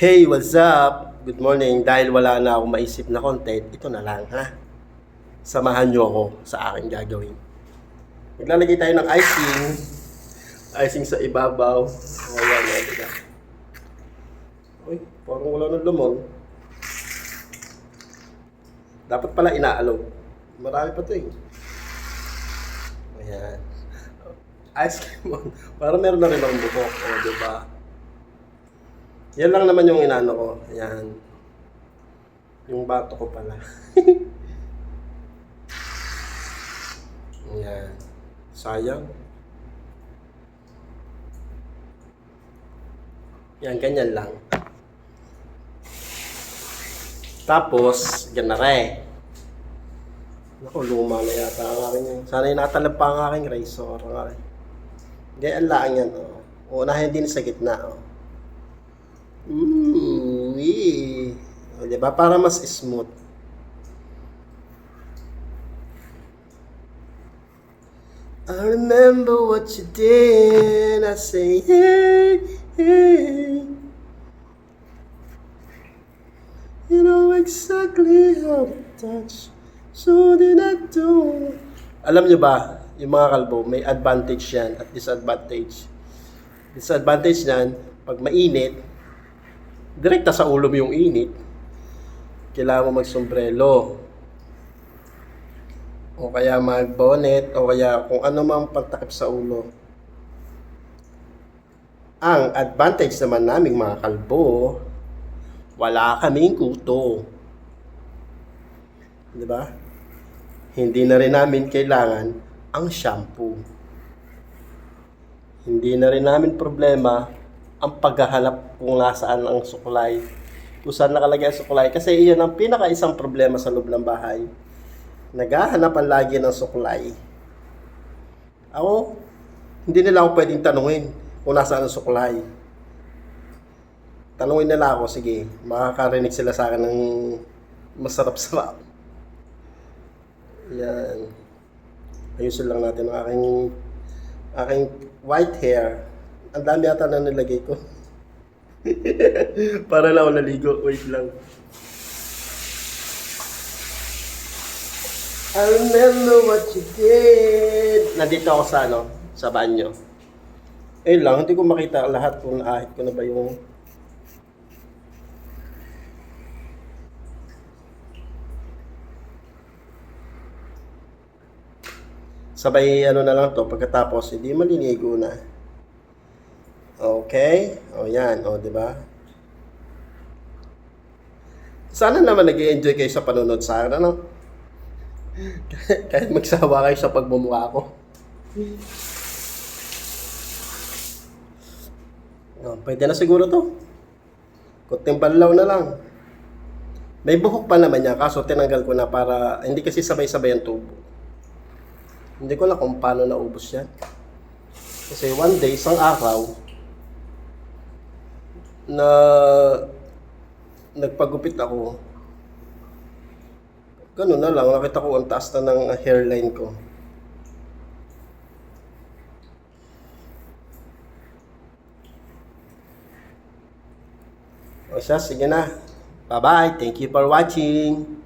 Hey, what's up? Good morning. Dahil wala na akong maisip na content, ito na lang, ha? Samahan nyo ako sa aking gagawin. Maglalagay tayo ng icing. Icing sa ibabaw. Ayan, ayan, diba? Uy, parang wala ng lumon. Dapat pala inaalaw. Marami pa to eh. Ayan. Ice cream on. Para meron na rin akong buko. O, diba? Yan lang naman yung inano ko. Ayan. Yung bato ko pala. Ayan. Sayang. Yan, ganyan lang. Tapos, yan na rin. Naku, luma na yata ang aking yun. Sana yung natalab pa ang aking razor. Ang aking. Ganyan lang yan. Oh. Unahin din sa gitna. Oh. Mm, wee. O, diba? Para mas smooth. I remember what you did. I say, hey, hey. You know exactly how to touch. So did I do. Alam nyo ba, yung mga kalbo, may advantage yan at disadvantage. Disadvantage yan, pag mainit, direkta sa ulo mo yung init, kailangan mo magsombrelo. O kaya mag-bonnet, o kaya kung ano mang pantakip sa ulo. Ang advantage naman naming mga kalbo, wala kaming kuto. Di ba? Hindi na rin namin kailangan ang shampoo. Hindi na rin namin problema ang paghahanap kung nasaan ang suklay. Kung saan nakalagay ang suklay. Kasi iyon ang pinaka-isang problema sa loob ng bahay. Naghahanapan lagi ng suklay. Ako, hindi nila ako pwedeng tanungin kung nasaan ang suklay. Tanungin nila ako, sige, makakarinig sila sa akin ng masarap-sarap. Yan. Ayusin lang natin ang aking aking white hair. Ang dami ata na nilagay ko. Para lang ako naligo. Wait lang. I remember what you did. Nandito ako sa ano, sa banyo. Eh lang, hindi ko makita lahat kung naahit ko na ba yung sabay ano na lang to pagkatapos hindi maliligo na. Okay? O yan, o di ba? Sana naman nag enjoy kayo sa panonood sa akin, ano? Kahit magsawa kayo sa pagmumukha ko. O, pwede na siguro to. Kunting banlaw na lang. May buhok pa naman niya, kaso tinanggal ko na para hindi kasi sabay-sabay ang tubo. Hindi ko alam kung paano naubos yan. Kasi one day, isang araw, na nagpagupit ako, ganun na lang, nakita ko ang taas na ng hairline ko. O siya, sige na. Bye-bye. Thank you for watching.